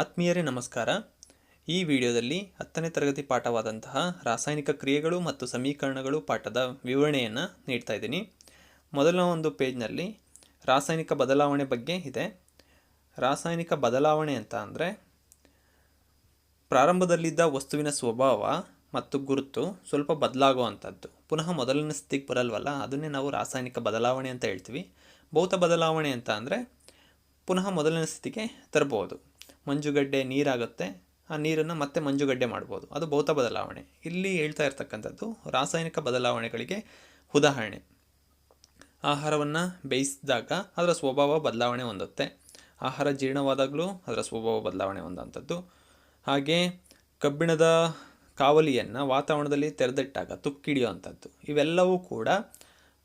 ಆತ್ಮೀಯರೇ ನಮಸ್ಕಾರ. ಈ ವಿಡಿಯೋದಲ್ಲಿ ಹತ್ತನೇ ತರಗತಿ ಪಾಠವಾದಂತಹ ರಾಸಾಯನಿಕ ಕ್ರಿಯೆಗಳು ಮತ್ತು ಸಮೀಕರಣಗಳು ಪಾಠದ ವಿವರಣೆಯನ್ನು ನೀಡ್ತಾ ಇದ್ದೀನಿ. ಮೊದಲ ಒಂದು ಪೇಜ್ನಲ್ಲಿ ರಾಸಾಯನಿಕ ಬದಲಾವಣೆ ಬಗ್ಗೆ ಇದೆ. ರಾಸಾಯನಿಕ ಬದಲಾವಣೆ ಅಂತ ಅಂದರೆ ಪ್ರಾರಂಭದಲ್ಲಿದ್ದ ವಸ್ತುವಿನ ಸ್ವಭಾವ ಮತ್ತು ಗುರುತು ಸ್ವಲ್ಪ ಬದಲಾಗುವಂಥದ್ದು ಪುನಃ ಮೊದಲನೇ ಸ್ಥಿತಿಗೆ ಬರಲ್ವಲ್ಲ, ಅದನ್ನೇ ನಾವು ರಾಸಾಯನಿಕ ಬದಲಾವಣೆ ಅಂತ ಹೇಳ್ತೀವಿ. ಭೌತ ಬದಲಾವಣೆ ಅಂತ ಅಂದರೆ ಪುನಃ ಮೊದಲನೇ ಸ್ಥಿತಿಗೆ ತರ್ಬೋದು ಮಂಜುಗಡ್ಡೆ ನೀರಾಗುತ್ತೆ. ಆ ನೀರನ್ನು ಮತ್ತೆ ಮಂಜುಗಡ್ಡೆ ಮಾಡ್ಬೋದು. ಅದು ಭೌತ ಬದಲಾವಣೆ. ಇಲ್ಲಿ ಹೇಳ್ತಾ ಇರ್ತಕ್ಕಂಥದ್ದು ರಾಸಾಯನಿಕ ಬದಲಾವಣೆಗಳಿಗೆ ಉದಾಹರಣೆ. ಆಹಾರವನ್ನು ಬೇಯಿಸಿದಾಗ ಅದರ ಸ್ವಭಾವ ಬದಲಾವಣೆ ಹೊಂದುತ್ತೆ. ಆಹಾರ ಜೀರ್ಣವಾದಾಗಲೂ ಅದರ ಸ್ವಭಾವ ಬದಲಾವಣೆ ಹೊಂದುವಂಥದ್ದು ಹಾಗೆ ಕಬ್ಬಿಣದ ಕಾವಲಿಯನ್ನು ವಾತಾವರಣದಲ್ಲಿ ತೆರೆದಿಟ್ಟಾಗ ತುಕ್ಕಿಡಿಯುವಂಥದ್ದು ಇವೆಲ್ಲವೂ ಕೂಡ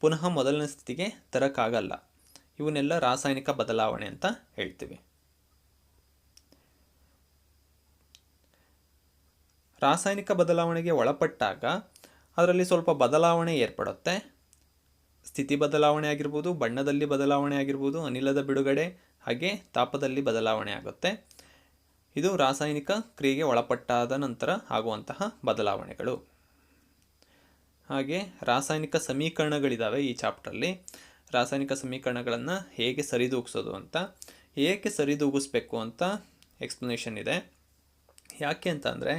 ಪುನಃ ಮೊದಲನೇ ಸ್ಥಿತಿಗೆ ತರೋಕ್ಕಾಗಲ್ಲ ಇವನ್ನೆಲ್ಲ ರಾಸಾಯನಿಕ ಬದಲಾವಣೆ ಅಂತ ಹೇಳ್ತೀವಿ. ರಾಸಾಯನಿಕ ಬದಲಾವಣೆಗೆ ಒಳಪಟ್ಟಾಗ ಅದರಲ್ಲಿ ಸ್ವಲ್ಪ ಬದಲಾವಣೆ ಏರ್ಪಡುತ್ತೆ. ಸ್ಥಿತಿ ಬದಲಾವಣೆ ಆಗಿರ್ಬೋದು, ಬಣ್ಣದಲ್ಲಿ ಬದಲಾವಣೆ ಆಗಿರ್ಬೋದು, ಅನಿಲದ ಬಿಡುಗಡೆ ಹಾಗೆ ತಾಪದಲ್ಲಿ ಬದಲಾವಣೆ ಆಗುತ್ತೆ. ಇದು ರಾಸಾಯನಿಕ ಕ್ರಿಯೆಗೆ ಒಳಪಟ್ಟಾದ ನಂತರ ಆಗುವಂತಹ ಬದಲಾವಣೆಗಳು. ಹಾಗೆ ರಾಸಾಯನಿಕ ಸಮೀಕರಣಗಳಿದ್ದಾವೆ ಈ ಚಾಪ್ಟ್ರಲ್ಲಿ ರಾಸಾಯನಿಕ ಸಮೀಕರಣಗಳನ್ನು ಹೇಗೆ ಸರಿದೂಗಿಸೋದು ಅಂತ ಏಕೆ ಸರಿದೂಗಿಸ್ಬೇಕು ಅಂತ ಎಕ್ಸ್ಪ್ಲನೇಷನ್ ಇದೆ. ಯಾಕೆ ಅಂತ ಅಂದರೆ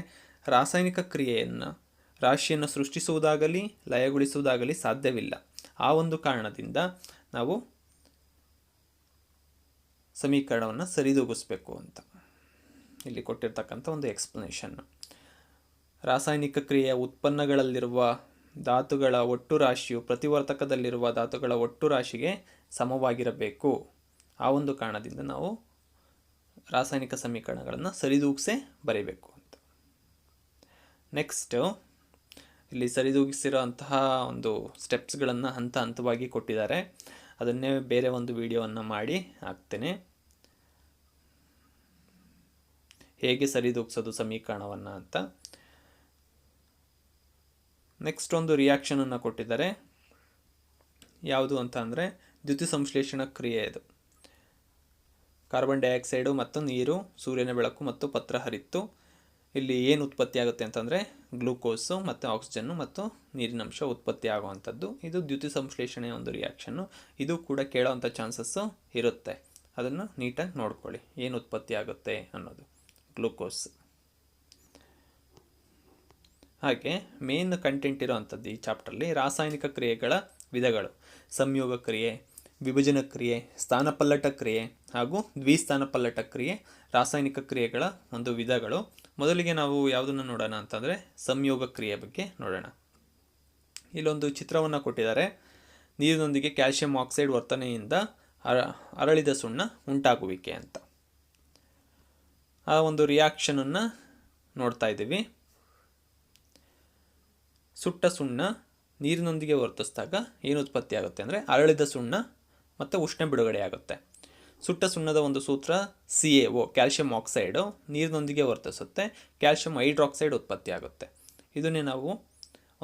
ರಾಸಾಯನಿಕ ಕ್ರಿಯೆಯನ್ನು, ರಾಶಿಯನ್ನು ಸೃಷ್ಟಿಸುವುದಾಗಲಿ, ಲಯಗೊಳಿಸುವುದಾಗಲಿ ಸಾಧ್ಯವಿಲ್ಲ. ಆ ಒಂದು ಕಾರಣದಿಂದ ನಾವು ಸಮೀಕರಣವನ್ನು ಸರಿದೂಗಿಸ್ಬೇಕು ಅಂತ. ಇಲ್ಲಿ ಕೊಟ್ಟಿರ್ತಕ್ಕಂಥ ಒಂದು ಎಕ್ಸ್ಪ್ಲನೇಷನ್ ರಾಸಾಯನಿಕ ಕ್ರಿಯೆಯ ಉತ್ಪನ್ನಗಳಲ್ಲಿರುವ ಧಾತುಗಳ ಒಟ್ಟು ರಾಶಿಯು ಪ್ರತಿವರ್ತಕದಲ್ಲಿರುವ ಧಾತುಗಳ ಒಟ್ಟು ರಾಶಿಗೆ ಸಮವಾಗಿರಬೇಕು. ಆ ಒಂದು ಕಾರಣದಿಂದ ನಾವು ರಾಸಾಯನಿಕ ಸಮೀಕರಣಗಳನ್ನು ಸರಿದೂಗಿಸೇ ಬರೀಬೇಕು ನೆಕ್ಸ್ಟು ಇಲ್ಲಿ ಸರಿದೂಗಿಸಿರೋ ಅಂತಹ ಒಂದು ಸ್ಟೆಪ್ಸ್ಗಳನ್ನು ಹಂತ ಹಂತವಾಗಿ ಕೊಟ್ಟಿದ್ದಾರೆ. ಅದನ್ನೇ ಬೇರೆ ಒಂದು ವಿಡಿಯೋವನ್ನು ಮಾಡಿ ಹಾಕ್ತೇನೆ. ಹೇಗೆ ಸರಿದೂಗಿಸೋದು ಸಮೀಕರಣವನ್ನು ಅಂತ. ನೆಕ್ಸ್ಟ್ ಒಂದು ರಿಯಾಕ್ಷನನ್ನು ಕೊಟ್ಟಿದ್ದಾರೆ. ಯಾವುದು ಅಂತ ಅಂದರೆ ದ್ಯುತಿ ಸಂಶ್ಲೇಷಣ ಕ್ರಿಯೆ ಇದು. ಕಾರ್ಬನ್ ಡೈಆಕ್ಸೈಡು ಮತ್ತು ನೀರು, ಸೂರ್ಯನ ಬೆಳಕು ಮತ್ತು ಪತ್ರ ಹರಿತ್ತು. ಇಲ್ಲಿ ಏನು ಉತ್ಪತ್ತಿ ಆಗುತ್ತೆ ಅಂತಂದರೆ ಗ್ಲೂಕೋಸು ಮತ್ತು ಆಕ್ಸಿಜನ್ನು ಮತ್ತು ನೀರಿನಂಶ ಉತ್ಪತ್ತಿ ಆಗುವಂಥದ್ದು. ಇದು ದ್ಯುತಿ ಸಂಶ್ಲೇಷಣೆಯ ಒಂದು ರಿಯಾಕ್ಷನ್ನು ಇದು ಕೂಡ ಕೇಳೋವಂಥ ಚಾನ್ಸಸ್ಸು ಇರುತ್ತೆ. ಅದನ್ನು ನೀಟಾಗಿ ನೋಡ್ಕೊಳ್ಳಿ. ಏನು ಉತ್ಪತ್ತಿ ಆಗುತ್ತೆ ಅನ್ನೋದು. ಗ್ಲೂಕೋಸ್. ಹಾಗೆ ಮೇನ್ ಕಂಟೆಂಟ್ ಇರೋವಂಥದ್ದು ಈ ಚಾಪ್ಟರಲ್ಲಿ ರಾಸಾಯನಿಕ ಕ್ರಿಯೆಗಳ ವಿಧಗಳು. ಸಂಯೋಗ ಕ್ರಿಯೆ, ವಿಭಜನ ಕ್ರಿಯೆ, ಸ್ಥಾನಪಲ್ಲಟ ಕ್ರಿಯೆ ಹಾಗೂ ದ್ವಿಸ್ಥಾನಪಲ್ಲಟ ಕ್ರಿಯೆ ರಾಸಾಯನಿಕ ಕ್ರಿಯೆಗಳ ಒಂದು ವಿಧಗಳು. ಮೊದಲಿಗೆ ನಾವು ಯಾವುದನ್ನು ನೋಡೋಣ ಅಂತಂದರೆ ಸಂಯೋಗ ಕ್ರಿಯೆ ಬಗ್ಗೆ ನೋಡೋಣ. ಇಲ್ಲೊಂದು ಚಿತ್ರವನ್ನು ಕೊಟ್ಟಿದ್ದಾರೆ. ನೀರಿನೊಂದಿಗೆ ಕ್ಯಾಲ್ಶಿಯಂ ಆಕ್ಸೈಡ್ ವರ್ತನೆಯಿಂದ ಅರ, ಅರಳಿದ ಸುಣ್ಣ ಉಂಟಾಗುವಿಕೆ ಅಂತ. ಆ ಒಂದು ರಿಯಾಕ್ಷನನ್ನು ನೋಡ್ತಾ ಇದ್ದೀವಿ. ಸುಟ್ಟ ಸುಣ್ಣ ನೀರಿನೊಂದಿಗೆ ವರ್ತಿಸಿದಾಗ ಏನು ಉತ್ಪತ್ತಿ ಆಗುತ್ತೆ ಅಂದರೆ ಅರಳಿದ ಸುಣ್ಣ ಮತ್ತು ಉಷ್ಣ ಬಿಡುಗಡೆ ಆಗುತ್ತೆ ಸುಟ್ಟ ಸುಣ್ಣದ ಒಂದು ಸೂತ್ರ C A O, calcium oxide, ನೀರಿನೊಂದಿಗೆ ವರ್ತಿಸುತ್ತೆ, ಕ್ಯಾಲ್ಶಿಯಂ ಹೈಡ್ರಾಕ್ಸೈಡ್ ಉತ್ಪತ್ತಿ ಆಗುತ್ತೆ. ಇದನ್ನೇ ನಾವು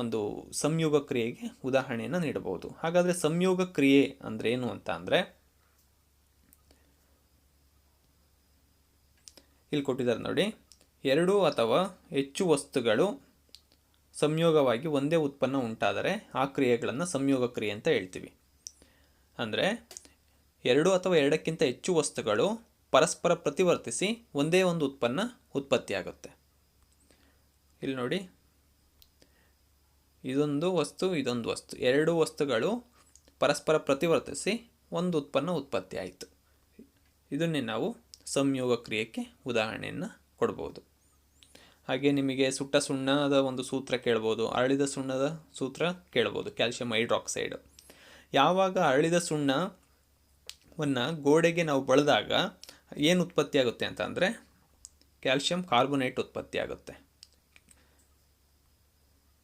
ಒಂದು ಸಂಯೋಗ ಕ್ರಿಯೆಗೆ ಉದಾಹರಣೆಯನ್ನು ನೀಡಬಹುದು. ಹಾಗಾದರೆ ಸಂಯೋಗ ಕ್ರಿಯೆ ಅಂದರೆ ಏನು ಅಂತ ಅಂದರೆ, ಇಲ್ಲಿ ಕೊಟ್ಟಿದ್ದಾರೆ ನೋಡಿ, ಎರಡು ಅಥವಾ ಹೆಚ್ಚು ವಸ್ತುಗಳು ಸಂಯೋಗವಾಗಿ ಒಂದೇ ಉತ್ಪನ್ನ ಉಂಟಾದರೆ ಆ ಕ್ರಿಯೆಗಳನ್ನು ಸಂಯೋಗ ಕ್ರಿಯೆ ಅಂತ ಹೇಳ್ತೀವಿ. ಅಂದರೆ ಎರಡು ಅಥವಾ ಎರಡಕ್ಕಿಂತ ಹೆಚ್ಚು ವಸ್ತುಗಳು ಪರಸ್ಪರ ಪ್ರತಿವರ್ತಿಸಿ ಒಂದೇ ಒಂದು ಉತ್ಪನ್ನ ಉತ್ಪತ್ತಿಯಾಗುತ್ತೆ. ಇಲ್ಲಿ ನೋಡಿ. ಇದೊಂದು ವಸ್ತು ಇದೊಂದು ವಸ್ತು. ಎರಡು ವಸ್ತುಗಳು ಪರಸ್ಪರ ಪ್ರತಿವರ್ತಿಸಿ ಒಂದು ಉತ್ಪನ್ನ ಉತ್ಪತ್ತಿ ಆಯಿತು ಇದನ್ನೇ ನಾವು ಸಂಯೋಗ ಕ್ರಿಯೆಗೆ ಉದಾಹರಣೆಯನ್ನು ಕೊಡ್ಬೋದು. ಹಾಗೆ ನಿಮಗೆ ಸುಟ್ಟ ಸುಣ್ಣದ ಒಂದು ಸೂತ್ರ ಕೇಳ್ಬೋದು, ಅರಳಿದ ಸುಣ್ಣದ ಸೂತ್ರ ಕೇಳ್ಬೋದು, ಕ್ಯಾಲ್ಶಿಯಂ ಹೈಡ್ರಾಕ್ಸೈಡು. ಯಾವಾಗ ಅರಳಿದ ಸುಣ್ಣವನ್ನು ಗೋಡೆಗೆ ನಾವು ಬಳದಾಗ ಏನು ಉತ್ಪತ್ತಿ ಆಗುತ್ತೆ ಅಂತ ಅಂದರೆ ಕ್ಯಾಲ್ಶಿಯಂ ಕಾರ್ಬೋನೇಟ್ ಉತ್ಪತ್ತಿ ಆಗುತ್ತೆ.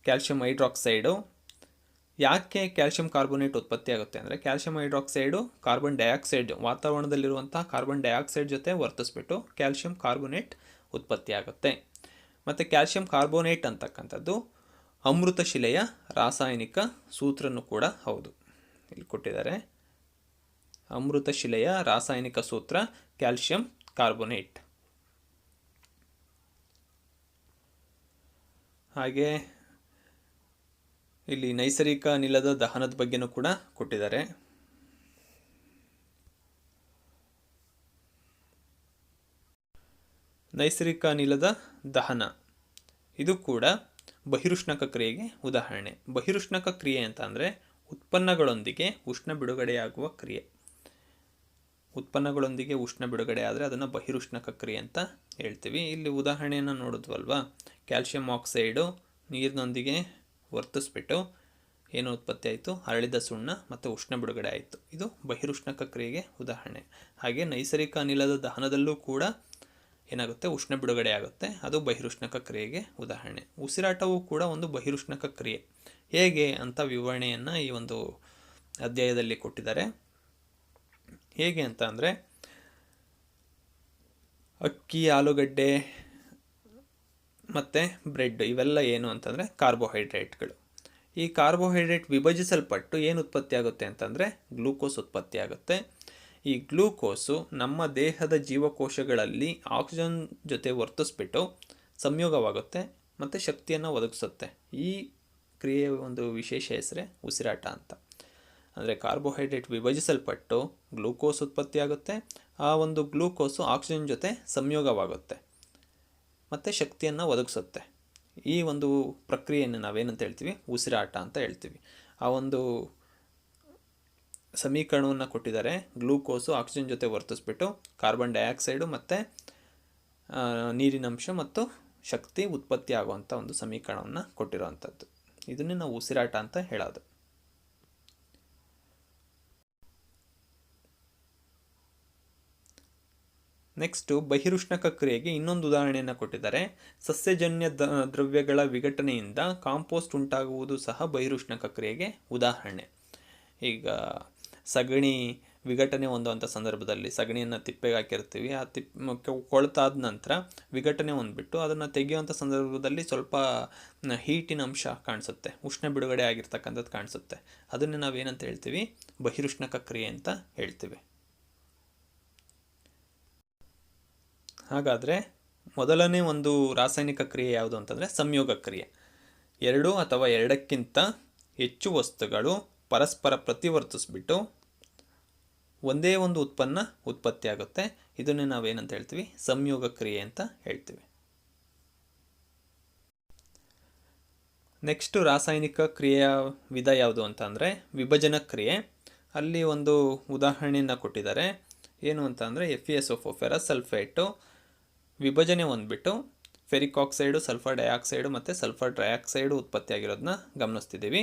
Calcium hydroxide. ಯಾಕೆ ಕ್ಯಾಲ್ಶಿಯಂ ಕಾರ್ಬೋನೇಟ್ ಉತ್ಪತ್ತಿ ಆಗುತ್ತೆ ಅಂದರೆ ಕ್ಯಾಲ್ಶಿಯಂ ಹೈಡ್ರಾಕ್ಸೈಡು ಕಾರ್ಬನ್ ಡೈಆಕ್ಸೈಡ್ ವಾತಾವರಣದಲ್ಲಿರುವಂಥ ಕಾರ್ಬನ್ ಡೈಆಕ್ಸೈಡ್ ಜೊತೆ ವರ್ತಿಸ್ಬಿಟ್ಟು ಕ್ಯಾಲ್ಶಿಯಂ ಕಾರ್ಬೋನೇಟ್ ಉತ್ಪತ್ತಿ ಆಗುತ್ತೆ. ಮತ್ತು ಕ್ಯಾಲ್ಶಿಯಂ ಕಾರ್ಬೋನೇಟ್ ಅಂತಕ್ಕಂಥದ್ದು ಅಮೃತಶಿಲೆಯ ರಾಸಾಯನಿಕ ಸೂತ್ರನೂ ಕೂಡ ಹೌದು. ಇಲ್ಲಿ ಕೊಟ್ಟಿದ್ದಾರೆ. ಅಮೃತಶಿಲೆಯ ರಾಸಾಯನಿಕ ಸೂತ್ರ, ಕ್ಯಾಲ್ಶಿಯಂ ಕಾರ್ಬೊನೇಟ್. ಹಾಗೆ ಇಲ್ಲಿ ನೈಸರ್ಗಿಕ ಅನಿಲದ ದಹನದ ಬಗ್ಗೆನೂ ಕೂಡ ಕೊಟ್ಟಿದ್ದಾರೆ. ನೈಸರ್ಗಿಕ ಅನಿಲದ ದಹನ. ಇದು ಕೂಡ ಬಹಿರುಷ್ಣಕ ಕ್ರಿಯೆಗೆ ಉದಾಹರಣೆ. ಬಹಿರುಷ್ಣಕ ಕ್ರಿಯೆ ಅಂತಂದರೆ ಉತ್ಪನ್ನಗಳೊಂದಿಗೆ ಉಷ್ಣ ಬಿಡುಗಡೆಯಾಗುವ ಕ್ರಿಯೆ. ಉತ್ಪನ್ನಗಳೊಂದಿಗೆ ಉಷ್ಣ ಬಿಡುಗಡೆ ಆದರೆ ಅದನ್ನು ಬಹಿರುಷ್ಣ ಕ್ರಿಯೆ ಅಂತ ಹೇಳ್ತೀವಿ. ಇಲ್ಲಿ ಉದಾಹರಣೆಯನ್ನು ನೋಡಿದ್ವಲ್ವಾ? ಕ್ಯಾಲ್ಶಿಯಂ ಆಕ್ಸೈಡು ನೀರಿನೊಂದಿಗೆ ವರ್ತಿಸ್ಬಿಟ್ಟು ಏನು ಉತ್ಪತ್ತಿ ಆಯಿತು ಅರಳಿದ ಸುಣ್ಣ ಮತ್ತು ಉಷ್ಣ ಬಿಡುಗಡೆ ಆಯಿತು. ಇದು ಬಹಿರುಷ್ಣಕ ಕ್ರಿಯೆಗೆ ಉದಾಹರಣೆ. ಹಾಗೆ ನೈಸರ್ಗಿಕ ಅನಿಲದ ದಹನದಲ್ಲೂ ಕೂಡ ಏನಾಗುತ್ತೆ? ಉಷ್ಣ ಬಿಡುಗಡೆ ಆಗುತ್ತೆ. ಅದು ಬಹಿರುಷ್ಣಕ ಕ್ರಿಯೆಗೆ ಉದಾಹರಣೆ. ಉಸಿರಾಟವು ಕೂಡ ಒಂದು ಬಹಿರುಷ್ಣಕ ಕ್ರಿಯೆ. ಹೇಗೆ ಅಂತ ವಿವರಣೆಯನ್ನು ಈ ಒಂದು ಅಧ್ಯಾಯದಲ್ಲಿ ಕೊಟ್ಟಿದ್ದಾರೆ. ಹೇಗೆ ಅಂತ ಅಂದರೆ, ಅಕ್ಕಿ, ಆಲೂಗಡ್ಡೆ ಮತ್ತು ಬ್ರೆಡ್ ಇವೆಲ್ಲ ಏನು ಅಂತಂದರೆ ಕಾರ್ಬೋಹೈಡ್ರೇಟ್ಗಳು. ಈ ಕಾರ್ಬೋಹೈಡ್ರೇಟ್ ವಿಭಜಿಸಲ್ಪಟ್ಟು ಏನು ಉತ್ಪತ್ತಿ ಆಗುತ್ತೆ ಅಂತಂದರೆ ಗ್ಲೂಕೋಸ್ ಉತ್ಪತ್ತಿ ಆಗುತ್ತೆ. ಈ ಗ್ಲೂಕೋಸು ನಮ್ಮ ದೇಹದ ಜೀವಕೋಶಗಳಲ್ಲಿ ಆಕ್ಸಿಜನ್ ಜೊತೆ ವರ್ತಿಸ್ಬಿಟ್ಟು ಸಂಯೋಗವಾಗುತ್ತೆ ಮತ್ತು ಶಕ್ತಿಯನ್ನು ಒದಗಿಸುತ್ತೆ. ಈ ಕ್ರಿಯೆಯ ಒಂದು ವಿಶೇಷ ಹೆಸರೇ ಉಸಿರಾಟ ಅಂತ. ಅಂದರೆ ಕಾರ್ಬೋಹೈಡ್ರೇಟ್ ವಿಭಜಿಸಲ್ಪಟ್ಟು ಗ್ಲೂಕೋಸ್ ಉತ್ಪತ್ತಿಯಾಗುತ್ತೆ ಆ ಒಂದು ಗ್ಲೂಕೋಸು ಆಕ್ಸಿಜನ್ ಜೊತೆ ಸಂಯೋಗವಾಗುತ್ತೆ. ಮತ್ತು ಶಕ್ತಿಯನ್ನು ಒದಗಿಸುತ್ತೆ. ಈ ಒಂದು ಪ್ರಕ್ರಿಯೆಯನ್ನು ನಾವೇನಂತ ಹೇಳ್ತೀವಿ? ಉಸಿರಾಟ ಅಂತ ಹೇಳ್ತೀವಿ. ಆ ಒಂದು ಸಮೀಕರಣವನ್ನು ಕೊಟ್ಟಿದ್ದಾರೆ. ಗ್ಲೂಕೋಸು ಆಕ್ಸಿಜನ್ ಜೊತೆ ವರ್ತಿಸ್ಬಿಟ್ಟು ಕಾರ್ಬನ್ ಡೈಆಕ್ಸೈಡು ಮತ್ತು ನೀರಿನಂಶ ಮತ್ತು ಶಕ್ತಿ ಉತ್ಪತ್ತಿ ಆಗುವಂಥ ಒಂದು ಸಮೀಕರಣವನ್ನು ಕೊಟ್ಟಿರುವಂಥದ್ದು ಇದನ್ನೇ ನಾವು ಉಸಿರಾಟ ಅಂತ ಹೇಳೋದು. ನೆಕ್ಸ್ಟು ಬಹಿರುಷ್ಣಕ ಕ್ರಿಯೆಗೆ ಇನ್ನೊಂದು ಉದಾಹರಣೆಯನ್ನು ಕೊಟ್ಟಿದ್ದಾರೆ. ಸಸ್ಯಜನ್ಯ ದ್ರವ್ಯಗಳ ವಿಘಟನೆಯಿಂದ ಕಾಂಪೋಸ್ಟ್ ಉಂಟಾಗುವುದು ಸಹ ಬಹಿರುಷ್ಣಕ ಕ್ರಿಯೆಗೆ ಉದಾಹರಣೆ. ಈಗ, ಸಗಣಿ ವಿಘಟನೆ ಹೊಂದುವಂಥ ಸಂದರ್ಭದಲ್ಲಿ ಸಗಣಿಯನ್ನು ತಿಪ್ಪೆಗೆ ಹಾಕಿರ್ತೀವಿ. ಆ ತಿಪ್ ಕೊಳ್ತಾದ ನಂತರ ವಿಘಟನೆ ಹೊಂದ್ಬಿಟ್ಟು ಅದನ್ನು ತೆಗೆಯುವಂಥ ಸಂದರ್ಭದಲ್ಲಿ ಸ್ವಲ್ಪ ಹೀಟಿನ ಅಂಶ ಕಾಣಿಸುತ್ತೆ. ಉಷ್ಣ ಬಿಡುಗಡೆ ಆಗಿರ್ತಕ್ಕಂಥದ್ದು ಕಾಣಿಸುತ್ತೆ. ಅದನ್ನೇ ನಾವೇನಂತ ಹೇಳ್ತೀವಿ? ಬಹಿರುಷ್ಣಕ ಕ್ರಿಯೆ ಅಂತ ಹೇಳ್ತೀವಿ. ಹಾಗಾದರೆ ಮೊದಲನೇ ಒಂದು ರಾಸಾಯನಿಕ ಕ್ರಿಯೆ ಯಾವುದು ಅಂತಂದರೆ ಸಂಯೋಗ ಕ್ರಿಯೆ. ಎರಡು ಅಥವಾ ಎರಡಕ್ಕಿಂತ ಹೆಚ್ಚು ವಸ್ತುಗಳು ಪರಸ್ಪರ ಪ್ರತಿವರ್ತಿಸ್ಬಿಟ್ಟು ಒಂದೇ ಒಂದು ಉತ್ಪನ್ನ ಉತ್ಪತ್ತಿಯಾಗುತ್ತೆ ಇದನ್ನೇ ನಾವೇನಂತ ಹೇಳ್ತೀವಿ? ಸಂಯೋಗ ಕ್ರಿಯೆ ಅಂತ ಹೇಳ್ತೀವಿ. ನೆಕ್ಸ್ಟು ರಾಸಾಯನಿಕ ಕ್ರಿಯೆಯ ವಿಧ ಯಾವುದು ಅಂತ ಅಂದರೆ ವಿಭಜನ ಕ್ರಿಯೆ. ಅಲ್ಲಿ ಒಂದು ಉದಾಹರಣೆಯನ್ನು ಕೊಟ್ಟಿದ್ದಾರೆ. ಏನು ಅಂತ ಅಂದರೆ F E S O ferrous sulphate ವಿಭಜನೆ ಹೊಂದ್ಬಿಟ್ಟು ಫೆರಿಕ್ ಆಕ್ಸೈಡು ಸಲ್ಫರ್ ಡೈಆಕ್ಸೈಡು ಮತ್ತು ಸಲ್ಫರ್ ಟ್ರೈಆಕ್ಸೈಡು ಉತ್ಪತ್ತಿಯಾಗಿರೋದನ್ನ ಗಮನಿಸ್ತಿದ್ದೀವಿ.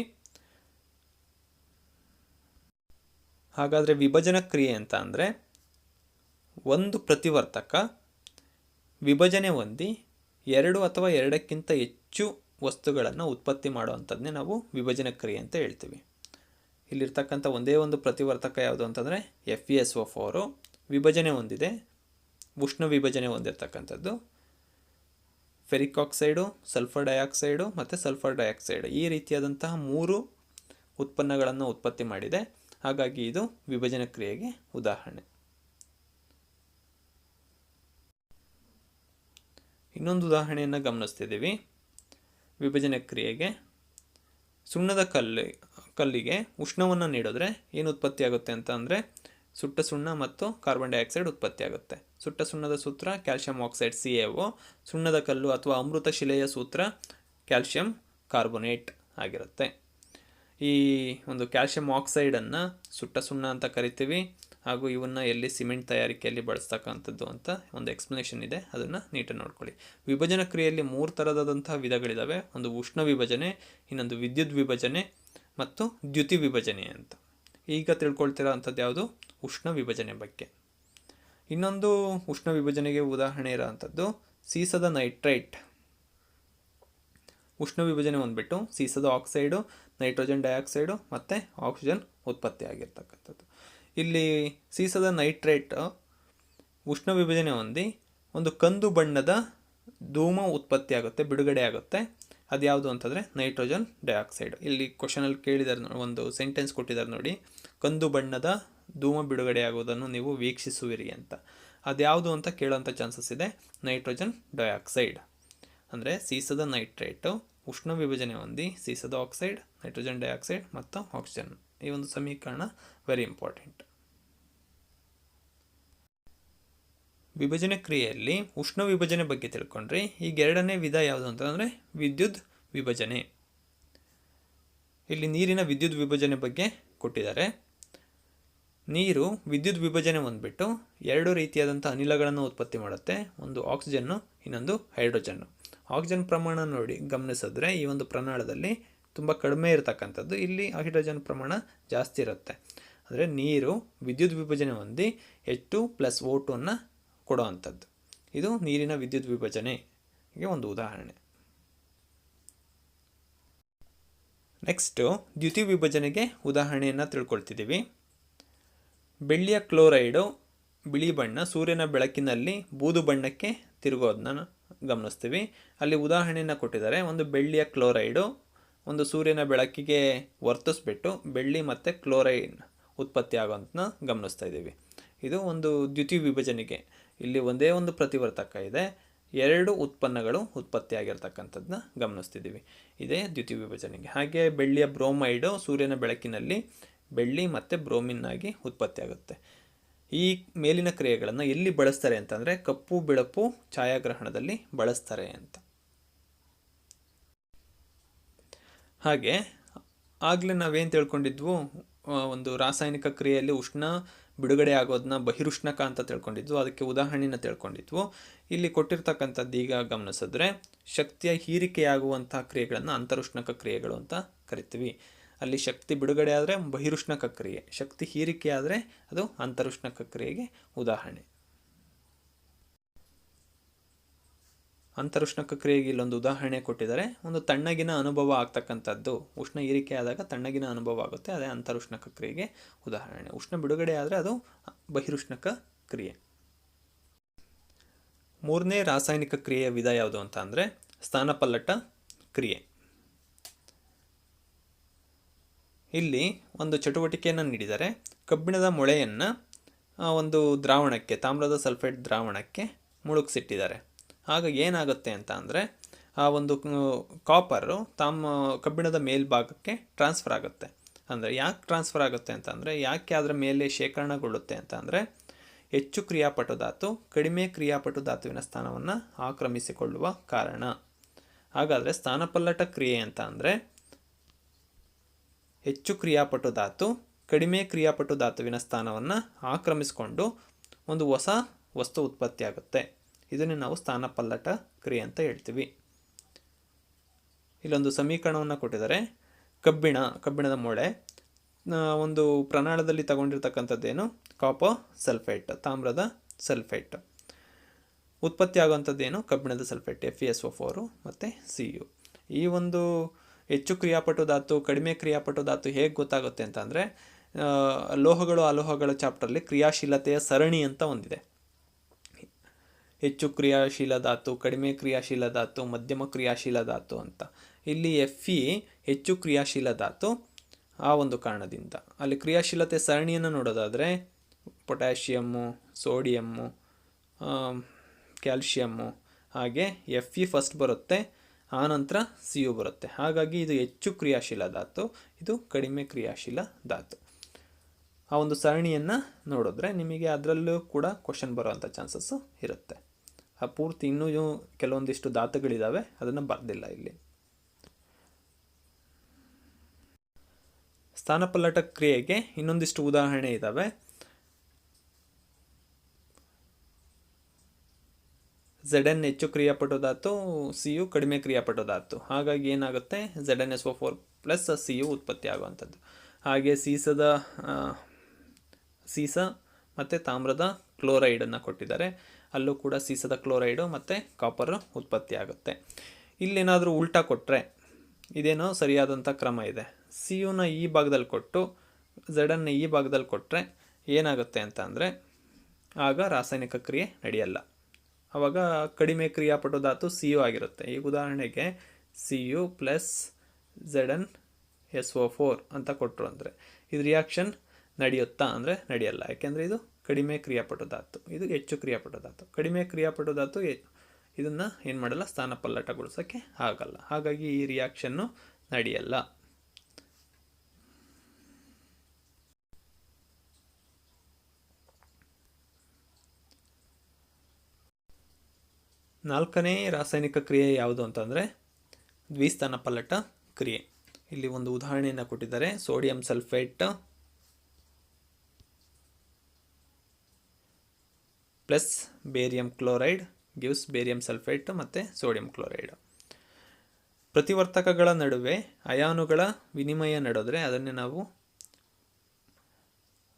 ಹಾಗಾದರೆ ವಿಭಜನ ಕ್ರಿಯೆ ಅಂತ ಅಂದರೆ ಒಂದು ಪ್ರತಿವರ್ತಕ ವಿಭಜನೆ ಹೊಂದಿ ಎರಡು ಅಥವಾ ಎರಡಕ್ಕಿಂತ ಹೆಚ್ಚು ವಸ್ತುಗಳನ್ನು ಉತ್ಪತ್ತಿ ಮಾಡುವಂಥದ್ದನ್ನೇ ನಾವು ವಿಭಜನ ಕ್ರಿಯೆ ಅಂತ ಹೇಳ್ತೀವಿ. ಇಲ್ಲಿರ್ತಕ್ಕಂಥ ಒಂದೇ ಒಂದು ಪ್ರತಿವರ್ತಕ ಯಾವುದು ಅಂತಂದರೆ F E S O four ವಿಭಜನೆ ಹೊಂದಿದೆ. ಉಷ್ಣ ವಿಭಜನೆ ಹೊಂದಿರತಕ್ಕಂಥದ್ದು. ಫೆರಿಕ್ ಆಕ್ಸೈಡು, ಸಲ್ಫರ್ ಡೈಆಕ್ಸೈಡು ಮತ್ತು ಸಲ್ಫರ್ ಡೈಆಕ್ಸೈಡ್ ಈ ರೀತಿಯಾದಂತಹ ಮೂರು ಉತ್ಪನ್ನಗಳನ್ನು ಉತ್ಪತ್ತಿ ಮಾಡಿದೆ. ಹಾಗಾಗಿ ಇದು ವಿಭಜನ ಕ್ರಿಯೆಗೆ ಉದಾಹರಣೆ. ಇನ್ನೊಂದು ಉದಾಹರಣೆಯನ್ನು ಗಮನಿಸ್ತಿದ್ದೀವಿ. ವಿಭಜನ ಕ್ರಿಯೆಗೆ ಸುಣ್ಣದ ಕಲ್ಲು, ಕಲ್ಲಿಗೆ ಉಷ್ಣವನ್ನು ನೀಡಿದ್ರೆ ಏನು ಉತ್ಪತ್ತಿಯಾಗುತ್ತೆ ಅಂತ ಅಂದರೆ ಸುಟ್ಟ ಸುಣ್ಣ ಮತ್ತು ಕಾರ್ಬನ್ ಡೈಆಕ್ಸೈಡ್ ಉತ್ಪತ್ತಿ ಆಗುತ್ತೆ ಸುಟ್ಟ ಸುಣ್ಣದ ಸೂತ್ರ ಕ್ಯಾಲ್ಸಿಯಂ ಆಕ್ಸೈಡ್ ಸಿ ಎ ಸುಣ್ಣದ ಕಲ್ಲು ಅಥವಾ ಅಮೃತ ಶಿಲೆಯ ಸೂತ್ರ ಕ್ಯಾಲ್ಸಿಯಂ ಕಾರ್ಬೊನೇಟ್ ಆಗಿರುತ್ತೆ. ಈ ಒಂದು ಕ್ಯಾಲ್ಶಿಯಂ ಆಕ್ಸೈಡನ್ನು ಸುಟ್ಟ ಸುಣ್ಣ ಅಂತ ಕರಿತೀವಿ. ಹಾಗೂ ಇವನ್ನು ಎಲ್ಲಿ ಸಿಮೆಂಟ್ ತಯಾರಿಕೆಯಲ್ಲಿ ಬಳಸ್ತಕ್ಕಂಥದ್ದು ಅಂತ ಒಂದು ಎಕ್ಸ್ಪ್ಲನೇಷನ್ ಇದೆ. ಅದನ್ನು ನೀಟಾಗಿ ನೋಡ್ಕೊಳ್ಳಿ. ವಿಭಜನ ಕ್ರಿಯೆಯಲ್ಲಿ ಮೂರು ಥರದಾದಂತಹ ವಿಧಗಳಿದ್ದಾವೆ ಒಂದು ಉಷ್ಣ ವಿಭಜನೆ, ಇನ್ನೊಂದು ವಿದ್ಯುತ್ ವಿಭಜನೆ ಮತ್ತು ದ್ಯುತಿ ವಿಭಜನೆ ಅಂತ. ಈಗ ತಿಳ್ಕೊಳ್ತಿರೋ ಅಂಥದ್ದು ಯಾವುದು? ಉಷ್ಣ ವಿಭಜನೆ ಬಗ್ಗೆ. ಇನ್ನೊಂದು ಉಷ್ಣ ವಿಭಜನೆಗೆ ಉದಾಹರಣೆ ಇರೋವಂಥದ್ದು ಸೀಸದ ನೈಟ್ರೈಟ್. ಉಷ್ಣ ವಿಭಜನೆ ಬಂದುಬಿಟ್ಟು ಸೀಸದ ಆಕ್ಸೈಡು, ನೈಟ್ರೋಜನ್ ಡೈಆಕ್ಸೈಡು ಮತ್ತು ಆಕ್ಸಿಜನ್ ಉತ್ಪತ್ತಿ ಆಗಿರ್ತಕ್ಕಂಥದ್ದು. ಇಲ್ಲಿ ಸೀಸದ ನೈಟ್ರೇಟ್ ಉಷ್ಣ ವಿಭಜನೆ ಹೊಂದಿ ಒಂದು ಕಂದು ಬಣ್ಣದ ಧೂಮ ಉತ್ಪತ್ತಿ ಆಗುತ್ತೆ, ಬಿಡುಗಡೆ ಆಗುತ್ತೆ. ಅದು ಯಾವುದು ಅಂತಂದರೆ ನೈಟ್ರೋಜನ್ ಡೈಆಕ್ಸೈಡ್. ಇಲ್ಲಿ ಕ್ವಶನಲ್ಲಿ ಕೇಳಿದ್ದಾರೆ ಒಂದು ಸೆಂಟೆನ್ಸ್ ಕೊಟ್ಟಿದ್ದಾರೆ ನೋಡಿ. ಕಂದು ಬಣ್ಣದ ಧೂಮ ಬಿಡುಗಡೆಯಾಗುವುದನ್ನು ನೀವು ವೀಕ್ಷಿಸುವಿರಿ ಅಂತ. ಅದ್ಯಾವುದು ಅಂತ ಕೇಳುವಂಥ ಚಾನ್ಸಸ್ ಇದೆ. Nitrogen dioxide. ಅಂದರೆ ಸೀಸದ ನೈಟ್ರೇಟು, ಉಷ್ಣ ವಿಭಜನೆ ಹೊಂದಿ ಸೀಸದ ಆಕ್ಸೈಡ್, ನೈಟ್ರೋಜನ್ ಡೈಆಕ್ಸೈಡ್ ಮತ್ತು ಆಕ್ಸಿಜನ್. ಈ ಒಂದು ಸಮೀಕರಣ ವೆರಿ ಇಂಪಾರ್ಟೆಂಟ್ ವಿಭಜನೆ ಕ್ರಿಯೆಯಲ್ಲಿ ಉಷ್ಣ ವಿಭಜನೆ ಬಗ್ಗೆ ತಿಳ್ಕೊಂಡ್ರಿ. ಈಗ ಎರಡನೇ ವಿಧ ಯಾವುದು ಅಂತಂದರೆ ವಿದ್ಯುತ್ ವಿಭಜನೆ. ಇಲ್ಲಿ ನೀರಿನ ವಿದ್ಯುತ್ ವಿಭಜನೆ ಬಗ್ಗೆ ಕೊಟ್ಟಿದ್ದಾರೆ. ನೀರು ವಿದ್ಯುತ್ ವಿಭಜನೆ ಹೊಂದ್ಬಿಟ್ಟು ಎರಡು ರೀತಿಯಾದಂಥ ಅನಿಲಗಳನ್ನು ಉತ್ಪತ್ತಿ ಮಾಡುತ್ತೆ. ಒಂದು ಆಕ್ಸಿಜನ್ನು, ಇನ್ನೊಂದು ಹೈಡ್ರೋಜನ್ನು. ಆಕ್ಸಿಜನ್ ಪ್ರಮಾಣ ನೋಡಿ ಗಮನಿಸಿದ್ರೆ ಈ ಒಂದು ಪ್ರಣಾಳದಲ್ಲಿ ತುಂಬ ಕಡಿಮೆ ಇರತಕ್ಕಂಥದ್ದು. ಇಲ್ಲಿ ಹೈಡ್ರೋಜನ್ ಪ್ರಮಾಣ ಜಾಸ್ತಿ ಇರುತ್ತೆ. ಅಂದರೆ ನೀರು ವಿದ್ಯುತ್ ವಿಭಜನೆ ಹೊಂದಿ ಟು ಪ್ಲಸ್ ಓ ಟೂನ್ನು ಕೊಡೋ ಇದು ನೀರಿನ ವಿದ್ಯುತ್ ವಿಭಜನೆಗೆ ಒಂದು ಉದಾಹರಣೆ. ನೆಕ್ಸ್ಟು ದ್ಯುತಿ ವಿಭಜನೆಗೆ ಉದಾಹರಣೆಯನ್ನು ತಿಳ್ಕೊಳ್ತಿದ್ದೀವಿ. ಬೆಳ್ಳಿಯ ಕ್ಲೋರೈಡು ಬಿಳಿ ಬಣ್ಣ ಸೂರ್ಯನ ಬೆಳಕಿನಲ್ಲಿ ಬೂದು ಬಣ್ಣಕ್ಕೆ ತಿರುಗೋದನ್ನ ಗಮನಿಸ್ತೀವಿ. ಅಲ್ಲಿ ಉದಾಹರಣೆಯನ್ನು ಕೊಟ್ಟಿದ್ದಾರೆ. ಒಂದು ಬೆಳ್ಳಿಯ ಕ್ಲೋರೈಡು ಒಂದು ಸೂರ್ಯನ ಬೆಳಕಿಗೆ ವರ್ತಿಸ್ಬಿಟ್ಟು ಬೆಳ್ಳಿ ಮತ್ತು ಕ್ಲೋರೈಡ್ ಉತ್ಪತ್ತಿ ಆಗೋದನ್ನ ಗಮನಿಸ್ತಾ ಇದ್ದೀವಿ. ಇದು ಒಂದು ದ್ಯುತಿ ವಿಭಜನೆಗೆ ಇಲ್ಲಿ ಒಂದೇ ಒಂದು ಪ್ರತಿವರ್ತಕ ಇದೆ. ಎರಡು ಉತ್ಪನ್ನಗಳು ಉತ್ಪತ್ತಿಯಾಗಿರ್ತಕ್ಕಂಥದ್ದನ್ನ ಗಮನಿಸ್ತಿದ್ದೀವಿ. ಇದೇ ದ್ಯುತಿ ವಿಭಜನೆಗೆ. ಹಾಗೆ ಬೆಳ್ಳಿಯ ಬ್ರೋಮೈಡು ಸೂರ್ಯನ ಬೆಳಕಿನಲ್ಲಿ ಬೆಳ್ಳಿ ಮತ್ತು ಬ್ರೋಮಿನ್ ಆಗಿ ಉತ್ಪತ್ತಿಯಾಗುತ್ತೆ. ಈ ಮೇಲಿನ ಕ್ರಿಯೆಗಳನ್ನು ಎಲ್ಲಿ ಬಳಸ್ತಾರೆ ಅಂತಂದರೆ ಕಪ್ಪು, ಬಿಳಪು, ಛಾಯಾಗ್ರಹಣದಲ್ಲಿ ಬಳಸ್ತಾರೆ ಅಂತ. ಹಾಗೆ ಆಗಲೇ ನಾವೇನು ತಿಳ್ಕೊಂಡಿದ್ವು? ಒಂದು ರಾಸಾಯನಿಕ ಕ್ರಿಯೆಯಲ್ಲಿ ಉಷ್ಣ ಬಿಡುಗಡೆ ಆಗೋದನ್ನ ಬಹಿರುಷ್ಣಕ ಅಂತ ತಿಳ್ಕೊಂಡಿದ್ವು. ಅದಕ್ಕೆ ಉದಾಹರಣೆನ ತಿಳ್ಕೊಂಡಿದ್ವು. ಇಲ್ಲಿ ಕೊಟ್ಟಿರ್ತಕ್ಕಂಥದ್ದು ಈಗ ಗಮನಿಸಿದ್ರೆ ಶಕ್ತಿಯ ಹೀರಿಕೆಯಾಗುವಂತಹ ಕ್ರಿಯೆಗಳನ್ನು ಅಂತರುಷ್ಣಕ ಕ್ರಿಯೆಗಳು ಅಂತ ಕರಿತೀವಿ. ಅಲ್ಲಿ ಶಕ್ತಿ ಬಿಡುಗಡೆ ಆದರೆ ಬಹಿರುಷ್ಣಕ ಕ್ರಿಯೆ ಶಕ್ತಿ ಹೀರಿಕೆ ಆದರೆ ಅದು ಅಂತರುಷ್ಣಕ ಕ್ರಿಯೆಗೆ ಉದಾಹರಣೆ. ಅಂತರುಷ್ಣಕ ಕ್ರಿಯೆಗೆ ಇಲ್ಲೊಂದು ಉದಾಹರಣೆ ಕೊಟ್ಟಿದ್ದಾರೆ. ಒಂದು ತಣ್ಣಗಿನ ಅನುಭವ ಆಗ್ತಕ್ಕಂಥದ್ದು. ಉಷ್ಣ ಹೀರಿಕೆ ಆದಾಗ ತಣ್ಣಗಿನ ಅನುಭವ ಆಗುತ್ತೆ, ಅದೇ ಅಂತರುಷ್ಣಕ ಕ್ರಿಯೆಗೆ ಉದಾಹರಣೆ. ಉಷ್ಣ ಬಿಡುಗಡೆ ಆದರೆ ಅದು ಬಹಿರುಷ್ಣಕ ಕ್ರಿಯೆ ಮೂರನೇ ರಾಸಾಯನಿಕ ಕ್ರಿಯೆಯ ವಿಧ ಯಾವುದು ಅಂತ ಅಂದರೆ ಸ್ಥಾನಪಲ್ಲಟ ಕ್ರಿಯೆ. ಇಲ್ಲಿ ಒಂದು ಚಟುವಟಿಕೆಯನ್ನು ನೀಡಿದರೆ ಕಬ್ಬಿಣದ ಮೊಳೆಯನ್ನು ಒಂದು ದ್ರಾವಣಕ್ಕೆ, ತಾಮ್ರದ ಸಲ್ಫೇಟ್ ದ್ರಾವಣಕ್ಕೆ ಮುಳುಗಿಸಿಟ್ಟಿದ್ದಾರೆ. ಆಗ ಏನಾಗುತ್ತೆ ಅಂತ ಅಂದರೆ, ಆ ಒಂದು ಕಾಪರು ತಾಮ, ಕಬ್ಬಿಣದ ಮೇಲ್ಭಾಗಕ್ಕೆ ಟ್ರಾನ್ಸ್ಫರ್ ಆಗುತ್ತೆ. ಅಂದರೆ ಯಾಕೆ ಟ್ರಾನ್ಸ್ಫರ್ ಆಗುತ್ತೆ ಅಂತ ಅಂದರೆ, ಯಾಕೆ ಅದರ ಮೇಲೆ ಶೇಖರಣೆಗೊಳ್ಳುತ್ತೆ ಅಂತ ಅಂದರೆ, ಹೆಚ್ಚು ಕ್ರಿಯಾಪಟು ಧಾತು, ಕಡಿಮೆ ಕ್ರಿಯಾಪಟು ಧಾತುವಿನ ಸ್ಥಾನವನ್ನು ಆಕ್ರಮಿಸಿಕೊಳ್ಳುವ ಕಾರಣ. ಹಾಗಾದರೆ ಸ್ಥಾನಪಲ್ಲಟ ಕ್ರಿಯೆ ಅಂತ ಅಂದರೆ ಹೆಚ್ಚು ಕ್ರಿಯಾಪಟು ಧಾತು, ಕಡಿಮೆ ಕ್ರಿಯಾಪಟು ಧಾತುವಿನ ಸ್ಥಾನವನ್ನು ಆಕ್ರಮಿಸಿಕೊಂಡು ಒಂದು ಹೊಸ ವಸ್ತು ಉತ್ಪತ್ತಿಯಾಗುತ್ತೆ. ಇದನ್ನೇ ನಾವು ಸ್ಥಾನ ಪಲ್ಲಟ ಕ್ರಿಯೆ ಅಂತ ಹೇಳ್ತೀವಿ. ಇಲ್ಲೊಂದು ಸಮೀಕರಣವನ್ನು ಕೊಟ್ಟಿದ್ದಾರೆ. ಕಬ್ಬಿಣ, ಕಬ್ಬಿಣದ ಮೊಳೆ. ಒಂದು ಪ್ರಣಾಳದಲ್ಲಿ ತಗೊಂಡಿರ್ತಕ್ಕಂಥದ್ದೇನು? ಕಾಪರ್ ಸಲ್ಫೇಟ್ ತಾಮ್ರದ ಸಲ್ಫೇಟ್ ಉತ್ಪತ್ತಿ ಆಗುವಂಥದ್ದೇನು ಕಬ್ಬಿಣದ sulphate F E S O four ಮತ್ತು ಸಿ ಯು ಈ ಒಂದು ಹೆಚ್ಚು ಕ್ರಿಯಾಪಟು ಧಾತು, ಕಡಿಮೆ ಕ್ರಿಯಾಪಟು ಧಾತು ಹೇಗೆ ಗೊತ್ತಾಗುತ್ತೆ ಅಂತಂದರೆ ಲೋಹಗಳು, ಅಲೋಹಗಳ ಚಾಪ್ಟರಲ್ಲಿ ಕ್ರಿಯಾಶೀಲತೆಯ ಸರಣಿ ಅಂತ ಒಂದಿದೆ. ಹೆಚ್ಚು ಕ್ರಿಯಾಶೀಲ ಧಾತು, ಕಡಿಮೆ ಕ್ರಿಯಾಶೀಲ ಧಾತು, ಮಧ್ಯಮ ಕ್ರಿಯಾಶೀಲ ಧಾತು ಅಂತ. ಇಲ್ಲಿ ಎಫ್ ಇ ಹೆಚ್ಚು ಕ್ರಿಯಾಶೀಲ ಧಾತು ಆ ಒಂದು ಕಾರಣದಿಂದ. ಅಲ್ಲಿ ಕ್ರಿಯಾಶೀಲತೆ ಸರಣಿಯನ್ನು ನೋಡೋದಾದರೆ ಪೊಟ್ಯಾಷಿಯಮ್ಮು ಸೋಡಿಯಮ್ಮು ಕ್ಯಾಲ್ಶಿಯಮ್ಮು ಹಾಗೆ ಎಫ್ ಇ ಫಸ್ಟ್ ಬರುತ್ತೆ. ಆನಂತರ ಸಿ ಯು ಬರುತ್ತೆ. ಹಾಗಾಗಿ ಇದು ಹೆಚ್ಚು ಕ್ರಿಯಾಶೀಲ ಧಾತು, ಇದು ಕಡಿಮೆ ಕ್ರಿಯಾಶೀಲ ಧಾತು. ಆ ಒಂದು ಸರಣಿಯನ್ನು ನೋಡಿದ್ರೆ ನಿಮಗೆ ಅದರಲ್ಲೂ ಕೂಡ ಕ್ವಶನ್ ಬರುವಂಥ ಚಾನ್ಸಸ್ಸು ಇರುತ್ತೆ. ಆ ಪೂರ್ತಿ ಇನ್ನೂ ಕೆಲವೊಂದಿಷ್ಟು ಧಾತುಗಳಿದ್ದಾವೆ ಅದನ್ನು ಬರೆದಿಲ್ಲ ಇಲ್ಲಿ. ಸ್ಥಾನಪಲ್ಲಟ ಕ್ರಿಯೆಗೆ ಇನ್ನೊಂದಿಷ್ಟು ಉದಾಹರಣೆ ಇದ್ದಾವೆ ಝೆಡ್ ಎನ್ ಹೆಚ್ಚು ಕ್ರಿಯಾಪಟು ಧಾತು ಸಿ ಯು ಕಡಿಮೆ ಕ್ರಿಯಾಪಟುದಾತು. ಹಾಗಾಗಿ ಏನಾಗುತ್ತೆ? Z N S O four plus C U ಉತ್ಪತ್ತಿ ಆಗುವಂಥದ್ದು. ಹಾಗೆ ಸೀಸದ ಸೀಸ ಮತ್ತು ತಾಮ್ರದ ಕ್ಲೋರೈಡನ್ನು ಕೊಟ್ಟಿದ್ದಾರೆ. ಅಲ್ಲೂ ಕೂಡ ಸೀಸದ ಕ್ಲೋರೈಡು ಮತ್ತು ಕಾಪರ್ ಉತ್ಪತ್ತಿ ಆಗುತ್ತೆ. ಇಲ್ಲೇನಾದರೂ ಉಲ್ಟಾ ಕೊಟ್ಟರೆ ಇದೇನೋ ಸರಿಯಾದಂಥ ಕ್ರಮ ಇದೆ. ಸಿ ಯುನ ಈ ಭಾಗದಲ್ಲಿ ಕೊಟ್ಟು ಝೆಡನ್ನ ಈ ಭಾಗದಲ್ಲಿ ಕೊಟ್ಟರೆ ಏನಾಗುತ್ತೆ ಅಂತ ಅಂದರೆ, ಆಗ ರಾಸಾಯನಿಕ ಕ್ರಿಯೆ ನಡೆಯಲ್ಲ. ಆವಾಗ ಕಡಿಮೆ ಕ್ರಿಯಾಪಟು ಧಾತು ಸಿ ಯು ಆಗಿರುತ್ತೆ. ಈಗ ಉದಾಹರಣೆಗೆ C U plus Z N S O four ಅಂತ ಕೊಟ್ಟರು ಅಂದರೆ ಇದು ರಿಯಾಕ್ಷನ್ ನಡೆಯುತ್ತಾ ಅಂದರೆ ನಡೆಯಲ್ಲ. ಯಾಕೆಂದರೆ ಇದು ಕಡಿಮೆ ಕ್ರಿಯಾಪಟು ಧಾತು ಇದು ಹೆಚ್ಚು ಕ್ರಿಯಾಪಟು ಧಾತು ಕಡಿಮೆ ಕ್ರಿಯಾಪಟು ಧಾತು ಇದನ್ನು ಏನು ಮಾಡಲ್ಲ? ಸ್ಥಾನಪಲ್ಲಟಗೊಳಿಸೋಕ್ಕೆ ಆಗಲ್ಲ. ಹಾಗಾಗಿ ಈ ರಿಯಾಕ್ಷನ್ನು ನಡೆಯಲ್ಲ. ನಾಲ್ಕನೇ ರಾಸಾಯನಿಕ ಕ್ರಿಯೆ ಯಾವುದು ಅಂತಂದರೆ ದ್ವಿಸ್ಥಾನ ಪಲ್ಲಟ ಕ್ರಿಯೆ. ಇಲ್ಲಿ ಒಂದು ಉದಾಹರಣೆಯನ್ನು ಕೊಟ್ಟಿದ್ದಾರೆ. Sodium sulphate plus barium chloride, gives barium sulphate ಮತ್ತು ಸೋಡಿಯಂ ಕ್ಲೋರೈಡ್. ಪ್ರತಿವರ್ತಕಗಳ ನಡುವೆ ಅಯಾನುಗಳ ವಿನಿಮಯ ನಡೆದ್ರೆ ಅದನ್ನೇ ನಾವು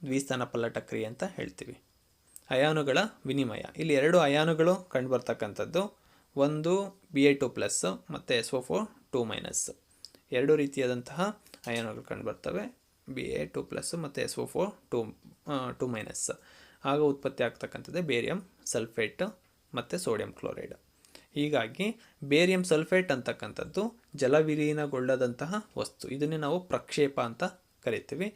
ದ್ವಿಸ್ಥಾನ ಪಲ್ಲಟ ಕ್ರಿಯೆ ಅಂತ ಹೇಳ್ತೀವಿ. ಅಯಾನುಗಳ ವಿನಿಮಯ. ಇಲ್ಲಿ ಎರಡು ಅಯಾನುಗಳು ಕಂಡುಬರ್ತಕ್ಕಂಥದ್ದು. ಒಂದು ಬಿ ಎ ಟು ಪ್ಲಸ್ ಮತ್ತು S O four two minus ಎರಡು ರೀತಿಯಾದಂತಹ ಅಯಾನುಗಳು ಕಂಡುಬರ್ತವೆ. ಬಿ ಎ ಟು ಪ್ಲಸ್ ಮತ್ತು S O four two two minus ಆಗ ಉತ್ಪತ್ತಿ ಆಗ್ತಕ್ಕಂಥದ್ದೇ ಬೇರಿಯಂ ಸಲ್ಫೇಟ್ ಮತ್ತು ಸೋಡಿಯಂ ಕ್ಲೋರೈಡ್ ಹೀಗಾಗಿ ಬೇರಿಯಂ ಸಲ್ಫೇಟ್ ಅಂತಕ್ಕಂಥದ್ದು ಜಲವಿಲೀನಗೊಳ್ಳದಂತಹ ವಸ್ತು. ಇದನ್ನೇ ನಾವು ಪ್ರಕ್ಷೇಪ ಅಂತ ಕರಿತೀವಿ.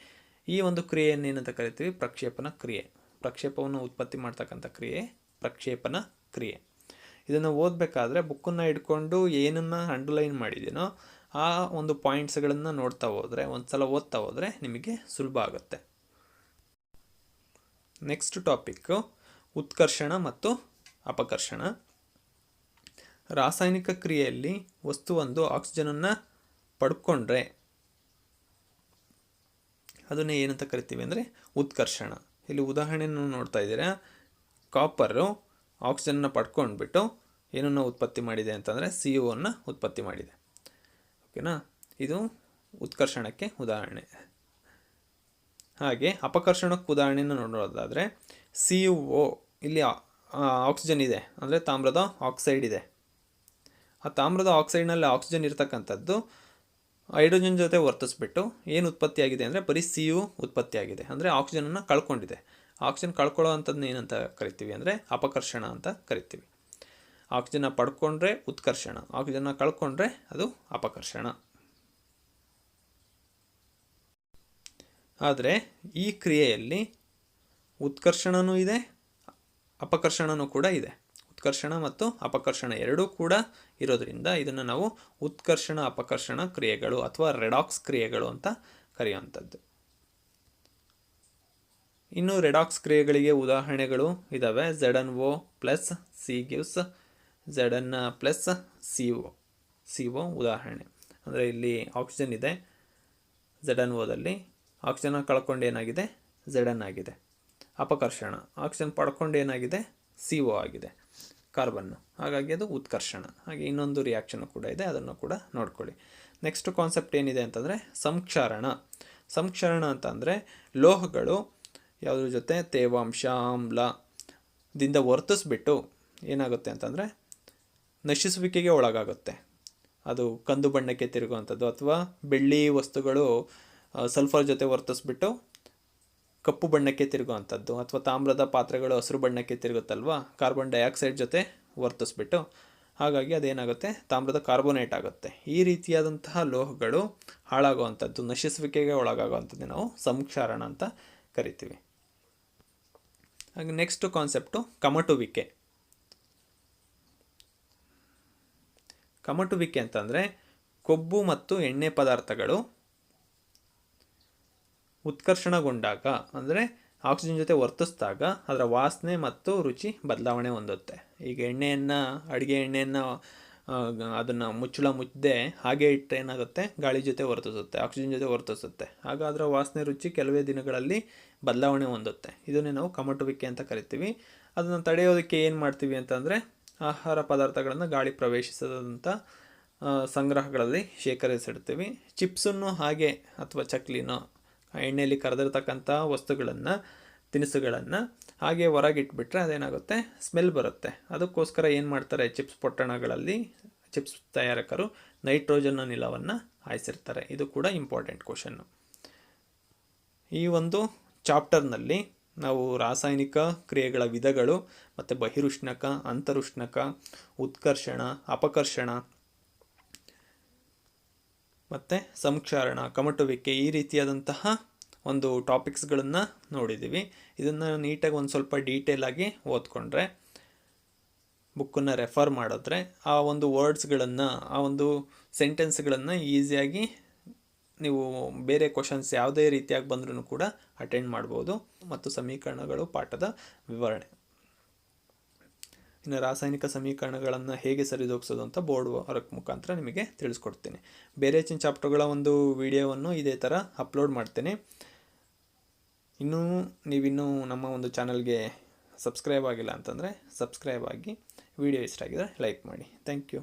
ಈ ಒಂದು ಕ್ರಿಯೆಯನ್ನೇನಂತ ಕರಿತೀವಿ? ಪ್ರಕ್ಷೇಪಣ ಕ್ರಿಯೆ. ಪ್ರಕ್ಷೇಪವನ್ನು ಉತ್ಪತ್ತಿ ಮಾಡ್ತಕ್ಕಂಥ ಕ್ರಿಯೆ ಪ್ರಕ್ಷೇಪಣ ಕ್ರಿಯೆ. ಇದನ್ನು ಓದಬೇಕಾದ್ರೆ ಬುಕ್ಕನ್ನು ಇಟ್ಕೊಂಡು ಏನನ್ನು ಅಂಡರ್ಲೈನ್ ಮಾಡಿದ್ದೀನೋ ಆ ಒಂದು ಪಾಯಿಂಟ್ಸ್ಗಳನ್ನು ನೋಡ್ತಾ ಹೋದರೆ ಒಂದು ಸಲ ಓದ್ತಾ ಹೋದರೆ ನಿಮಗೆ ಸುಲಭ ಆಗುತ್ತೆ. ನೆಕ್ಸ್ಟ್ ಟಾಪಿಕ್ಕು ಉತ್ಕರ್ಷಣ ಮತ್ತು ಅಪಕರ್ಷಣ. ರಾಸಾಯನಿಕ ಕ್ರಿಯೆಯಲ್ಲಿ ವಸ್ತುವೊಂದು ಆಕ್ಸಿಜನನ್ನು ಪಡ್ಕೊಂಡ್ರೆ, ಅದನ್ನೇ ಏನಂತ ಕರಿತೀವಿ ಅಂದರೆ ಉತ್ಕರ್ಷಣ. ಇಲ್ಲಿ ಉದಾಹರಣೆಯನ್ನು ನೋಡ್ತಾ ಇದ್ದೀರಾ. ಕಾಪರು ಆಕ್ಸಿಜನ್ನ ಪಡ್ಕೊಂಡ್ಬಿಟ್ಟು ಏನನ್ನು ಉತ್ಪತ್ತಿ ಮಾಡಿದೆ ಅಂತಂದರೆ ಸಿ ಅನ್ನು ಉತ್ಪತ್ತಿ ಮಾಡಿದೆ. ಓಕೆನಾ ಇದು ಉತ್ಕರ್ಷಣಕ್ಕೆ ಉದಾಹರಣೆ. ಹಾಗೆ ಅಪಕರ್ಷಣಕ್ಕೆ ಉದಾಹರಣೆಯನ್ನು ನೋಡೋದಾದರೆ ಸಿ ಯು ಒ ಇಲ್ಲಿ ಆಕ್ಸಿಜನ್ ಇದೆ. ಅಂದರೆ ತಾಮ್ರದ ಆಕ್ಸೈಡ್ ಇದೆ. ಆ ತಾಮ್ರದ ಆಕ್ಸೈಡ್ನಲ್ಲಿ ಆಕ್ಸಿಜನ್ ಇರ್ತಕ್ಕಂಥದ್ದು ಹೈಡ್ರೋಜನ್ ಜೊತೆ ವರ್ತಿಸ್ಬಿಟ್ಟು ಏನು ಉತ್ಪತ್ತಿಯಾಗಿದೆ ಅಂದರೆ ಬರೀ ಸಿ ಯು ಉತ್ಪತ್ತಿಯಾಗಿದೆ ಅಂದರೆ ಆಕ್ಸಿಜನನ್ನು ಕಳ್ಕೊಂಡಿದೆ. ಆಕ್ಸಿಜನ್ ಕಳ್ಕೊಳ್ಳೋ ಅಂಥದ್ದನ್ನ ಏನಂತ ಕರಿತೀವಿ ಅಂದರೆ ಅಪಕರ್ಷಣ ಅಂತ ಕರಿತೀವಿ. ಆಕ್ಸಿಜನ್ನ ಪಡ್ಕೊಂಡ್ರೆ ಉತ್ಕರ್ಷಣ. ಆಕ್ಸಿಜನ್ನ ಕಳ್ಕೊಂಡ್ರೆ ಅದು ಅಪಕರ್ಷಣ. ಆದರೆ ಈ ಕ್ರಿಯೆಯಲ್ಲಿ ಉತ್ಕರ್ಷಣನೂ ಇದೆ, ಅಪಕರ್ಷಣನೂ ಕೂಡ ಇದೆ. ಉತ್ಕರ್ಷಣ ಮತ್ತು ಅಪಕರ್ಷಣ ಎರಡೂ ಕೂಡ ಇರೋದ್ರಿಂದ ಇದನ್ನು ನಾವು ಉತ್ಕರ್ಷಣ, ಅಪಕರ್ಷಣ ಕ್ರಿಯೆಗಳು ಅಥವಾ ರೆಡಾಕ್ಸ್ ಕ್ರಿಯೆಗಳು ಅಂತ ಕರೆಯುವಂಥದ್ದು. ಇನ್ನು ರೆಡಾಕ್ಸ್ ಕ್ರಿಯೆಗಳಿಗೆ ಉದಾಹರಣೆಗಳು ಇದ್ದಾವೆ Z N O plus C gives Z N plus C O C O ಉದಾಹರಣೆ. ಅಂದರೆ ಇಲ್ಲಿ ಆಕ್ಸಿಜನ್ ಇದೆ. ಝೆಡ್ ಎನ್ ಓದಲ್ಲಿ ಆಕ್ಸಿಜನ್ ಕಳ್ಕೊಂಡು ಏನಾಗಿದೆ? ಝೆಡ್ ಎನ್ ಆಗಿದೆ. ಅಪಕರ್ಷಣ. ಆಕ್ಸಿಜನ್ ಪಡ್ಕೊಂಡು ಏನಾಗಿದೆ? ಸಿ ಒ ಆಗಿದೆ. ಕಾರ್ಬನ್ನು. ಹಾಗಾಗಿ ಅದು ಉತ್ಕರ್ಷಣ. ಹಾಗೆ ಇನ್ನೊಂದು ರಿಯಾಕ್ಷನ್ ಕೂಡ ಇದೆ, ಅದನ್ನು ಕೂಡ ನೋಡ್ಕೊಳ್ಳಿ. ನೆಕ್ಸ್ಟ್ ಕಾನ್ಸೆಪ್ಟ್ ಏನಿದೆ ಅಂತಂದರೆ ಸಂಕ್ಷಾರಣ. ಸಂಕ್ಷರಣ ಅಂತಂದರೆ ಲೋಹಗಳು ಯಾವುದ್ರ ಜೊತೆ ತೇವಾಂಶ ಆಮ್ಲದಿಂದ ವರ್ತಿಸ್ಬಿಟ್ಟು ಏನಾಗುತ್ತೆ ಅಂತಂದರೆ ನಶಿಸುವಿಕೆಗೆ ಒಳಗಾಗುತ್ತೆ. ಅದು ಕಂದು ಬಣ್ಣಕ್ಕೆ ತಿರುಗುವಂಥದ್ದು ಅಥವಾ ಬೆಳ್ಳಿ ವಸ್ತುಗಳು ಸಲ್ಫರ್ ಜೊತೆ ವರ್ತಿಸ್ಬಿಟ್ಟು ಕಪ್ಪು ಬಣ್ಣಕ್ಕೆ ತಿರುಗುವಂಥದ್ದು ಅಥವಾ ತಾಮ್ರದ ಪಾತ್ರೆಗಳು ಹಸಿರು ಬಣ್ಣಕ್ಕೆ ತಿರುಗುತ್ತಲ್ವ? ಕಾರ್ಬನ್ ಡೈಆಕ್ಸೈಡ್ ಜೊತೆ ವರ್ತಿಸ್ಬಿಟ್ಟು ಹಾಗಾಗಿ ಅದೇನಾಗುತ್ತೆ? ತಾಮ್ರದ ಕಾರ್ಬೋನೇಟ್ ಆಗುತ್ತೆ. ಈ ರೀತಿಯಾದಂತಹ ಲೋಹಗಳು ಹಾಳಾಗುವಂಥದ್ದು, ನಶಿಸುವಿಕೆಗೆ ಒಳಗಾಗುವಂಥದ್ದು ನಾವು ಸಂಕ್ಷಾರಣ ಅಂತ ಕರಿತೀವಿ. ಹಾಗೆ ನೆಕ್ಸ್ಟ್ ಕಾನ್ಸೆಪ್ಟು ಕಮಟುವಿಕೆ. ಕಮಟುವಿಕೆ ಅಂತಂದರೆ ಕೊಬ್ಬು ಮತ್ತು ಎಣ್ಣೆ ಪದಾರ್ಥಗಳು ಉತ್ಕರ್ಷಣಗೊಂಡಾಗ, ಅಂದರೆ ಆಕ್ಸಿಜನ್ ಜೊತೆ ವರ್ತಿಸಿದಾಗ ಅದರ ವಾಸನೆ ಮತ್ತು ರುಚಿ ಬದಲಾವಣೆ ಹೊಂದುತ್ತೆ. ಈಗ ಎಣ್ಣೆಯನ್ನು, ಅಡುಗೆ ಎಣ್ಣೆಯನ್ನು ಅದನ್ನು ಮುಚ್ಚಳ ಮುಚ್ಚದೆ ಹಾಗೆ ಇಟ್ಟರೆ ಏನಾಗುತ್ತೆ? ಗಾಳಿ ಜೊತೆ ವರ್ತಿಸುತ್ತೆ, ಆಕ್ಸಿಜನ್ ಜೊತೆ ವರ್ತಿಸುತ್ತೆ. ಆಗ ಅದರ ವಾಸನೆ, ರುಚಿ ಕೆಲವೇ ದಿನಗಳಲ್ಲಿ ಬದಲಾವಣೆ ಹೊಂದುತ್ತೆ. ಇದನ್ನೇ ನಾವು ಕಮಟುವಿಕೆ ಅಂತ ಕರಿತೀವಿ. ಅದನ್ನು ತಡೆಯೋದಕ್ಕೆ ಏನು ಮಾಡ್ತೀವಿ ಅಂತಂದರೆ, ಆಹಾರ ಪದಾರ್ಥಗಳನ್ನು ಗಾಳಿ ಪ್ರವೇಶಿಸದಂಥ ಸಂಗ್ರಹಗಳಲ್ಲಿ ಶೇಖರಿಸಿಡ್ತೀವಿ. ಚಿಪ್ಸನ್ನು ಹಾಗೆ, ಅಥವಾ ಚಕ್ಲಿನೋ ಎಣ್ಣೆಯಲ್ಲಿ ಕರೆದಿರ್ತಕ್ಕಂಥ ವಸ್ತುಗಳನ್ನು, ತಿನಿಸುಗಳನ್ನು ಹಾಗೆ ಹೊರಗಿಟ್ಬಿಟ್ರೆ ಅದೇನಾಗುತ್ತೆ? ಸ್ಮೆಲ್ ಬರುತ್ತೆ. ಅದಕ್ಕೋಸ್ಕರ ಏನು ಮಾಡ್ತಾರೆ ಚಿಪ್ಸ್ ಪೊಟ್ಟಣಗಳಲ್ಲಿ ಚಿಪ್ಸ್ ತಯಾರಕರು ನೈಟ್ರೋಜನ್ ಅನಿಲವನ್ನು ಹಾಯಿಸಿರ್ತಾರೆ. ಇದು ಕೂಡ ಇಂಪಾರ್ಟೆಂಟ್ ಕ್ವಶನ್ನು ಈ ಒಂದು ಚಾಪ್ಟರ್ನಲ್ಲಿ ನಾವು ರಾಸಾಯನಿಕ ಕ್ರಿಯೆಗಳ ವಿಧಗಳು ಮತ್ತು ಬಹಿರುಷ್ಣಕ, ಅಂತರುಷ್ಣಕ, ಉತ್ಕರ್ಷಣ, ಅಪಕರ್ಷಣ ಮತ್ತು ಸಂಕ್ಷಾರಣ, ಕಮಟುವಿಕೆ ಈ ರೀತಿಯಾದಂತಹ ಒಂದು ಟಾಪಿಕ್ಸ್ಗಳನ್ನು ನೋಡಿದ್ದೀವಿ ಇದನ್ನು ನೀಟಾಗಿ ಒಂದು ಸ್ವಲ್ಪ ಡೀಟೇಲಾಗಿ ಓದ್ಕೊಂಡ್ರೆ ಬುಕ್ಕನ್ನು ರೆಫರ್ ಮಾಡಿದ್ರೆ ಆ ಒಂದು ವರ್ಡ್ಸ್ಗಳನ್ನು ಆ ಒಂದು ಸೆಂಟೆನ್ಸ್ಗಳನ್ನು ಈಸಿಯಾಗಿ ನೀವು ಬೇರೆ ಕ್ವಶನ್ಸ್ ಯಾವುದೇ ರೀತಿಯಾಗಿ ಬಂದ್ರೂ ಕೂಡ ಅಟೆಂಡ್ ಮಾಡ್ಬೋದು. ಮತ್ತು ಸಮೀಕರಣಗಳು ಪಾಠದ ವಿವರಣೆ. ಇನ್ನು ರಾಸಾಯನಿಕ ಸಮೀಕರಣಗಳನ್ನು ಹೇಗೆ ಸರಿದೂಗಿಸೋದು ಅಂತ ಬೋರ್ಡ್ ವರ್ಕ್ ಮುಖಾಂತರ ನಿಮಗೆ ತಿಳಿಸ್ಕೊಡ್ತೀನಿ. ಬೇರೆ ಹೆಚ್ಚಿನ ಚಾಪ್ಟರ್ಗಳ ಒಂದು ವಿಡಿಯೋವನ್ನು ಇದೇ ಥರ ಅಪ್ಲೋಡ್ ಮಾಡ್ತೇನೆ. ಇನ್ನೂ ನೀವಿನ್ನೂ ನಮ್ಮ ಒಂದು ಚಾನಲ್ಗೆ ಸಬ್ಸ್ಕ್ರೈಬ್ ಆಗಿಲ್ಲ ಅಂತಂದರೆ ಸಬ್ಸ್ಕ್ರೈಬ್ ಆಗಿ ವಿಡಿಯೋ ಇಷ್ಟ ಆಗಿದರೆ ಲೈಕ್ ಮಾಡಿ. Thank you